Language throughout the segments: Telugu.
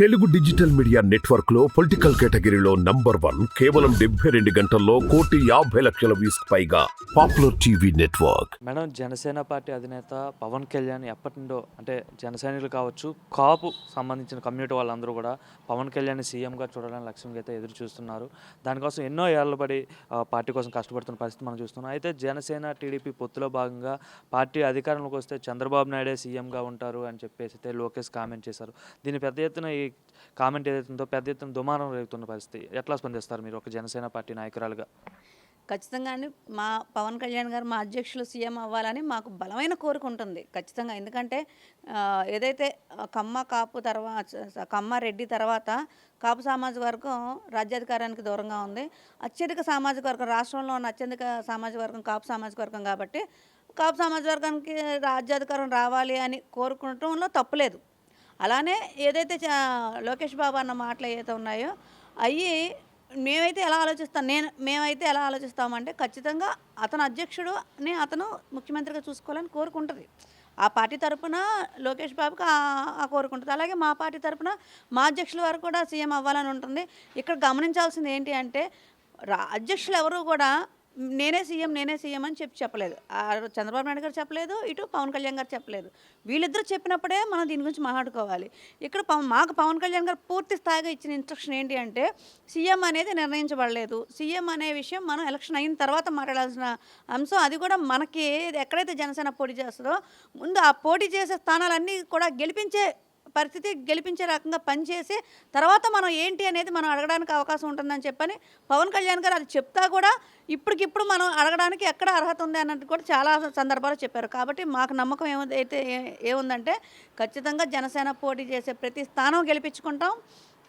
తెలుగు డిజిటల్ మీడియా నెట్వర్క్లో పొలిటికల్ కేటగిరీలో నంబర్ వన్ కేవలం డెబ్బై రెండు గంటల్లో కోటి యాభై లక్షల వ్యూస్ పైగా popular TV network. Madam Janasena party అధినేత పవన్ కళ్యాణ్ ఎప్పటి నుండో అంటే జనసైనికులు కావచ్చు కాపు సంబంధించిన కమ్యూనిటీ వాళ్ళందరూ కూడా పవన్ కళ్యాణ్ సీఎంగా చూడాలని లక్ష్యంగా అయితే ఎదురు చూస్తున్నారు. దానికోసం ఎన్నో ఏళ్ళ పడి పార్టీ కోసం కష్టపడుతున్న పరిస్థితి మనం చూస్తున్నాం. అయితే జనసేన టీడీపీ పొత్తులో భాగంగా పార్టీ అధికారంలోకి వస్తే చంద్రబాబు నాయుడే సీఎంగా ఉంటారు అని చెప్పేసి అయితే లోకేష్ కామెంట్ చేశారు. దీని పెద్ద ఎత్తున కామెంట్ ఏదైతే ఉందో పెద్ద ఎత్తున దుమారం రేగుతున్న పరిస్థితి. ఎట్లా స్పందిస్తారు మీరు ఒక జనసేన పార్టీ నాయకురాలుగా? ఖచ్చితంగానే మా పవన్ కళ్యాణ్ గారు మా అధ్యక్షులు సీఎం అవ్వాలని మాకు బలమైన కోరిక ఉంటుంది. ఖచ్చితంగా. ఎందుకంటే ఏదైతే కమ్మ కాపు తర్వాత కమ్మ రెడ్డి తర్వాత కాపు సామాజిక వర్గం రాజ్యాధికారానికి దూరంగా ఉంది. అత్యధిక సామాజిక వర్గం రాష్ట్రంలో ఉన్న అత్యధిక సామాజిక వర్గం కాపు సామాజిక వర్గం కాబట్టి కాపు సామాజిక వర్గానికి రాజ్యాధికారం రావాలి అని కోరుకోవటంలో తప్పులేదు. అలానే ఏదైతే చా- లోకేష్ బాబు అన్న మాటలు ఏదైతే ఉన్నాయో అవి మేమైతే ఎలా ఆలోచిస్తాం నేను మేమైతే ఎలా ఆలోచిస్తామంటే ఖచ్చితంగా అతను అధ్యక్షుడుని అతను ముఖ్యమంత్రిగా చూసుకోవాలని కోరుకుంటుంది. ఆ పార్టీ తరపున లోకేష్ బాబుకి ఆ- కోరుకుంటుంది. అలాగే మా పార్టీ తరపున మా అధ్యక్షుల వారు కూడా సీఎం అవ్వాలని ఉంటుంది. ఇక్కడ గమనించాల్సింది ఏంటి అంటే రా అధ్యక్షులు ఎవరు కూడా నేనే సీఎం నేనే సీఎం అని చెప్పి చెప్పలేదు. ఆ చంద్రబాబు నాయుడు గారు చెప్పలేదు ఇటు పవన్ కళ్యాణ్ గారు చెప్పలేదు. వీళ్ళిద్దరూ చెప్పినప్పుడే మనం దీని గురించి మాట్లాడుకోవాలి. ఇక్కడ పవన్ మాకు పవన్ కళ్యాణ్ గారు పూర్తి స్థాయిగా ఇచ్చిన ఇన్స్ట్రక్షన్ ఏంటి అంటే సీఎం అనేది నిర్ణయించబడలేదు. సీఎం అనే విషయం మనం ఎలక్షన్ అయిన తర్వాత మాట్లాడాల్సిన అంశం అది కూడా మనకి ఎక్కడైతే జనసేన పోటీ చేస్తుందో ముందు ఆ పోటీ చేసే స్థానాలన్నీ కూడా గెలిపించే పరిస్థితి గెలిపించే రకంగా పనిచేసి తర్వాత మనం ఏంటి అనేది మనం అడగడానికి అవకాశం ఉంటుందని చెప్పని పవన్ కళ్యాణ్ గారు అది చెప్తా కూడా ఇప్పటికిప్పుడు మనం అడగడానికి ఎక్కడ అర్హత ఉంది అన్నట్టు కూడా చాలా సందర్భాలు చెప్పారు. కాబట్టి మాకు నమ్మకం ఏమైతే ఏముందంటే ఖచ్చితంగా జనసేన పోటీ చేసే ప్రతి స్థానం గెలిపించుకుంటాం.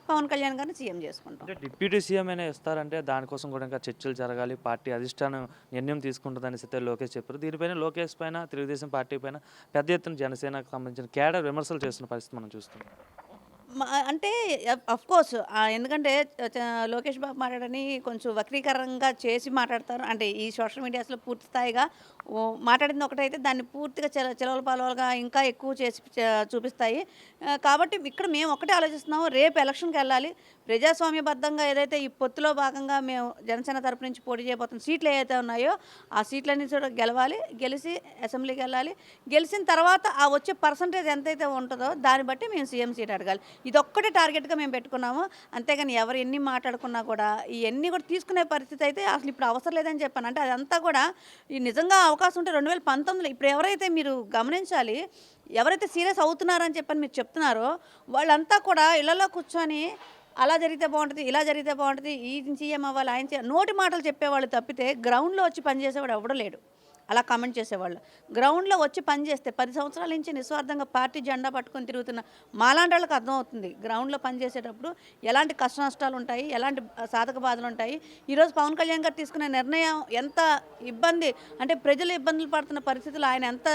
పవన్ కళ్యాణ్ గారిని సీఎం చేసుకుంటాం. అంటే డిప్యూటీ సీఎం అయినా ఇస్తారంటే దానికోసం కూడా ఇంకా చర్చలు జరగాలి పార్టీ అధిష్టానం నిర్ణయం తీసుకుంటుందని అయితే లోకేష్ చెప్పారు. దీనిపైన లోకేష్ పైన తెలుగుదేశం పార్టీ పైన పెద్ద ఎత్తున జనసేనకు సంబంధించిన కేడర్ విమర్శలు చేస్తున్న పరిస్థితి మనం చూస్తున్నాం. అంటే అఫ్ కోర్స్ ఎందుకంటే లోకేష్ బాబు మాట్లాడని కొంచెం వక్రీకరంగా చేసి మాట్లాడతారు. అంటే ఈ సోషల్ మీడియాస్లో పూర్తి స్థాయిగా మాట్లాడింది ఒకటైతే దాన్ని పూర్తిగా చెల చెలవల పాలవలుగా ఇంకా ఎక్కువ చేసి చూపిస్తాయి. కాబట్టి ఇక్కడ మేము ఒకటే ఆలోచిస్తున్నాము రేపు ఎలక్షన్కి వెళ్ళాలి. ప్రజాస్వామ్యబద్ధంగా ఏదైతే ఈ పొత్తులో భాగంగా మేము జనసేన తరపు నుంచి పోటీ చేయబోతున్న సీట్లు ఏవైతే ఉన్నాయో ఆ సీట్లన్నీ కూడా గెలవాలి గెలిచి అసెంబ్లీకి వెళ్ళాలి. గెలిచిన తర్వాత ఆ వచ్చే పర్సంటేజ్ ఎంతైతే ఉంటుందో దాన్ని బట్టి మేము సీఎం సీట్ అడగాలి. ఇది ఒక్కటే టార్గెట్గా మేము పెట్టుకున్నాము. అంతేగాని ఎవరు ఎన్ని మాట్లాడుకున్నా కూడా ఇవన్నీ కూడా తీసుకునే పరిస్థితి అయితే అసలు ఇప్పుడు అవసరం లేదని చెప్పాను. అంటే అదంతా కూడా ఈ నిజంగా అవకాశం ఉంటే రెండు వేల పంతొమ్మిదిలో ఇప్పుడు ఎవరైతే మీరు గమనించాలి ఎవరైతే సీరియస్ అవుతున్నారని చెప్పని మీరు చెప్తున్నారో వాళ్ళంతా కూడా ఇళ్ళలో కూర్చొని అలా జరిగితే బాగుంటుంది ఇలా జరిగితే బాగుంటుంది ఈ సీఎం అవ్వాలి ఆయన నోటి మాటలు చెప్పేవాళ్ళు తప్పితే గ్రౌండ్లో వచ్చి పనిచేసేవాడు ఎవడో లేడు. అలా కామెంట్ చేసేవాళ్ళు. గ్రౌండ్లో వచ్చి పనిచేస్తే పది సంవత్సరాల నుంచి నిస్వార్థంగా పార్టీ జెండా పట్టుకొని తిరుగుతున్న మాలాంటి వాళ్ళకి అర్థమవుతుంది. గ్రౌండ్లో పనిచేసేటప్పుడు ఎలాంటి కష్ట నష్టాలు ఉంటాయి ఎలాంటి సాధక బాధలు ఉంటాయి. ఈరోజు పవన్ కళ్యాణ్ గారు తీసుకునే నిర్ణయం ఎంత ఇబ్బంది అంటే ప్రజలు ఇబ్బందులు పడుతున్న పరిస్థితులు ఆయన ఎంత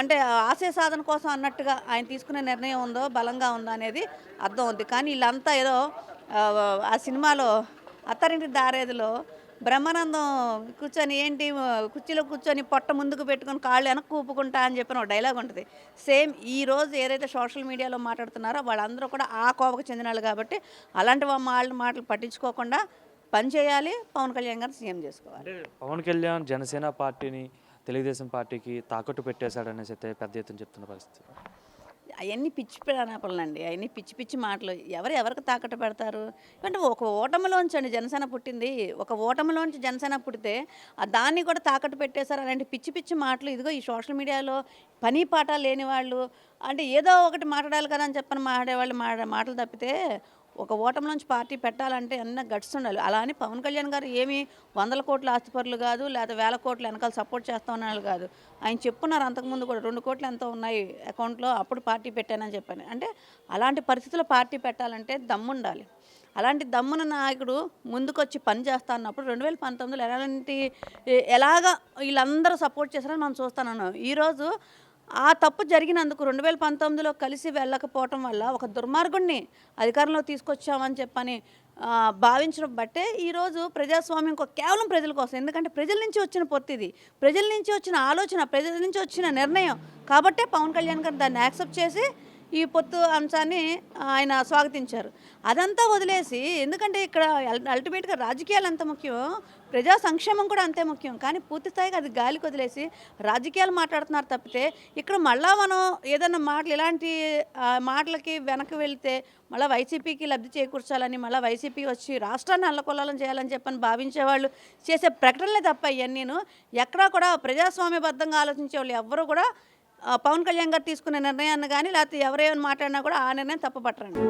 అంటే ఆశయ సాధన కోసం అన్నట్టుగా ఆయన తీసుకునే నిర్ణయం ఉందో బలంగా ఉందో అనేది అర్థం అవుద్ది కానీ వీళ్ళంతా ఏదో ఆ, ఆ సినిమాలో అత్తారింటి దారేదిలో బ్రహ్మానందం కూర్చొని ఏంటి కుర్చీలో కూర్చొని పొట్ట ముందుకు పెట్టుకొని కాళ్ళు వెనక ఊపుకుంటా అని చెప్పిన ఒక డైలాగ్ ఉంటుంది. సేమ్ ఈ రోజు ఏదైతే సోషల్ మీడియాలో మాట్లాడుతున్నారో వాళ్ళందరూ కూడా ఆ కోవకు చెందిన వాళ్ళు కాబట్టి అలాంటి వాళ్ళ మాటలు పట్టించుకోకుండా పని చేయాలి పవన్ కళ్యాణ్ గారిని సీఎం చేసుకోవాలి. పవన్ కళ్యాణ్ జనసేన పార్టీని తెలుగుదేశం పార్టీకి తాకట్టు పెట్టేశాడనేసి అయితే పెద్ద ఎత్తున చెప్తున్న పరిస్థితి. అవన్నీ పిచ్చి ప్రాణాపలండి అవన్నీ పిచ్చి పిచ్చి మాటలు. ఎవరు ఎవరికి తాకట్టు పెడతారు? అంటే ఒక ఓటమిలోంచి అండి జనసేన పుట్టింది. ఒక ఓటమిలోంచి జనసేన పుడితే ఆ దాన్ని కూడా తాకట్టు పెట్టేశారు అలాంటి పిచ్చి పిచ్చి మాటలు. ఇదిగో ఈ సోషల్ మీడియాలో పని పాట లేని వాళ్ళు అంటే ఏదో ఒకటి మాట్లాడాలి కదా అని చెప్పని మాట్లాడేవాళ్ళు మాట మాటలు తప్పితే ఒక ఓటంలోంచి పార్టీ పెట్టాలంటే అన్న గట్స్ ఉండాలి? అలా అని పవన్ కళ్యాణ్ గారు ఏమి వందల కోట్ల ఆస్తిపరులు కాదు లేదా వేల కోట్ల వెనకాల సపోర్ట్ చేస్తామన్నారు కాదు. ఆయన చెప్పున్నారు అంతకుముందు కూడా రెండు కోట్లు ఎంతో ఉన్నాయి అకౌంట్లో? అప్పుడు పార్టీ పెట్టానని చెప్పాను. అంటే అలాంటి పరిస్థితుల్లో పార్టీ పెట్టాలంటే దమ్ముండాలి అలాంటి దమ్మున నాయకుడు ముందుకొచ్చి పని చేస్తా అన్నప్పుడు రెండు వేల పంతొమ్మిదిలో ఎలాంటి ఎలాగ వీళ్ళందరూ సపోర్ట్ చేశారని మనం చూస్తానన్నాం. ఈరోజు ఆ తప్పు జరిగినందుకు రెండు వేల పంతొమ్మిదిలో కలిసి వెళ్ళకపోవటం వల్ల ఒక దుర్మార్గుడిని అధికారంలో తీసుకొచ్చామని చెప్పని భావించడం బట్టే ఈరోజు ప్రజాస్వామ్యం కేవలం ప్రజల కోసం. ఎందుకంటే ప్రజల నుంచి వచ్చిన పొత్తిది ఇది. ప్రజల నుంచి వచ్చిన ఆలోచన ప్రజల నుంచి వచ్చిన నిర్ణయం. కాబట్టే పవన్ కళ్యాణ్ గారు దాన్ని యాక్సెప్ట్ చేసి ఈ పొత్తు అంశాన్ని ఆయన స్వాగతించారు. అదంతా వదిలేసి ఎందుకంటే ఇక్కడ అల్టిమేట్గా రాజకీయాలు అంత ముఖ్యం ప్రజా సంక్షేమం కూడా అంతే ముఖ్యం. కానీ పూర్తి స్థాయిగా అది గాలికి వదిలేసి రాజకీయాలు మాట్లాడుతున్నారు తప్పితే ఇక్కడ మళ్ళా మనం ఏదైనా మాటలు ఇలాంటి మాటలకి వెనక్కి వెళితే మళ్ళీ వైసీపీకి లబ్ధి చేకూర్చాలని మళ్ళీ వైసీపీ వచ్చి రాష్ట్రాన్ని అల్లకొల్లాలని చేయాలని చెప్పని భావించేవాళ్ళు చేసే ప్రకటనలే తప్ప ఇవన్నీను ఎక్కడా కూడా ప్రజాస్వామ్యబద్ధంగా ఆలోచించే వాళ్ళు ఎవ్వరూ కూడా పవన్ కళ్యాణ్ గారు తీసుకునే నిర్ణయాన్ని కానీ లేకపోతే ఎవరేమైనా మాట్లాడినా కూడా ఆ నిర్ణయం తప్పపట్టరండి.